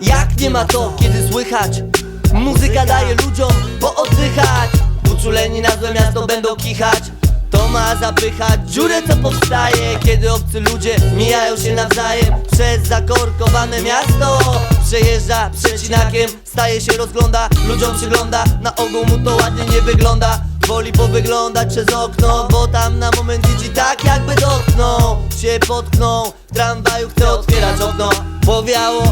Jak nie ma to, kiedy słychać? Muzyka daje ludziom pooddychać Uczuleni na złe miasto będą kichać. To ma zapychać dziurę co powstaje Kiedy obcy ludzie mijają się nawzajem. Przez zakorkowane miasto Przejeżdża przecinakiem. Staje się rozgląda, ludziom przygląda. Na ogół mu to ładnie nie wygląda. Woli powyglądać przez okno Bo tam na moment widzi tak jakby dotknął Się potknął. W tramwaju chce otwierać okno. Powiało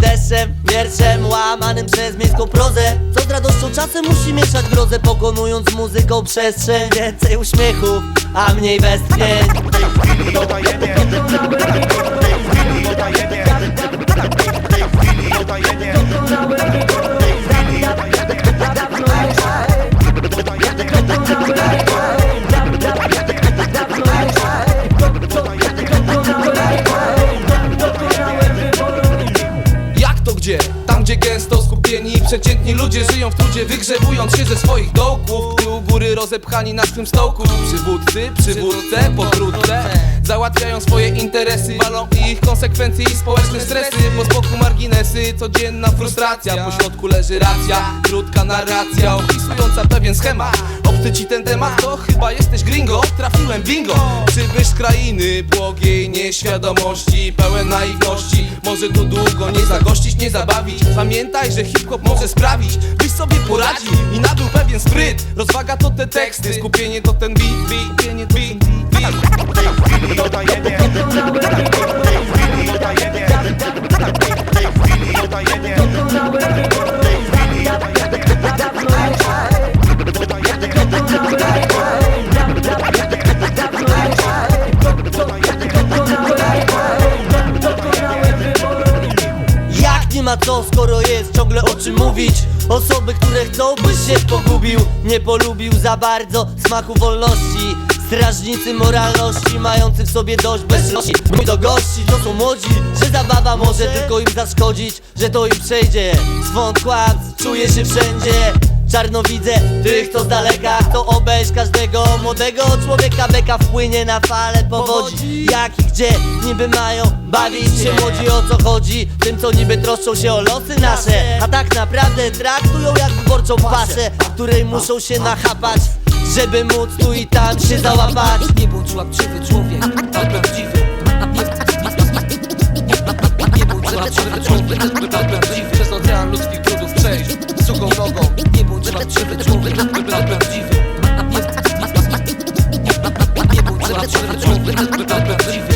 deszczem Wierszem łamanym przez miejską prozę. Co z radością czasem musi mieszać grozę Pokonując muzyką przestrzeń. Więcej uśmiechów, a mniej westchnień Gęsto skupieni Przeciętni ludzie żyją w trudzie Wygrzebując się ze swoich dołków. Ty u góry rozepchani na swym stołku. Przywódcy, przywódce, pokrótce Załatwiają swoje interesy Walą ich konsekwencje i społeczne stresy. Po zboku marginesy, codzienna frustracja Po środku leży racja, krótka narracja Opisująca pewien schemat. Obcy ci ten temat, to chyba jesteś gringo Trafiłem bingo. Przybysz z krainy błogiej nieświadomości Pełen naiwności Może tu długo nie zagościć, nie zabawić. Pamiętaj, że hip-hop może sprawić Byś sobie poradził i nabył pewien spryt. Rozwaga to te teksty, skupienie to ten beat, beat, to ten beat, beat. Co, skoro jest ciągle o czym mówić? Osoby, które chcą, byś się pogubił Nie polubił za bardzo smaku wolności. Strażnicy moralności, mający w sobie dość bezczelności Mój do gości, to są młodzi, że zabawa może tylko im zaszkodzić Że to im przejdzie, swąd kłamstw czuje się wszędzie. Czarno widzę tych, co z daleka To obejść każdego młodego człowieka Beka wpłynie na falę powodzi. Jak i gdzie niby mają bawić się młodzi O co chodzi? Tym, co niby troszczą się o losy nasze. A tak naprawdę traktują jak wyborczą pasę Której muszą się nachapać żeby móc tu i tam się załapać. Nie bądź łapczywy człowiek, prawdziwy. Nie bądź łapczywy człowiek, ale prawdziwy. Przez ocean ludzkich trudów przejść. Suchą nogą. Nie bądź łapczywy człowiek, ale prawdziwy Je veux trop de tout, de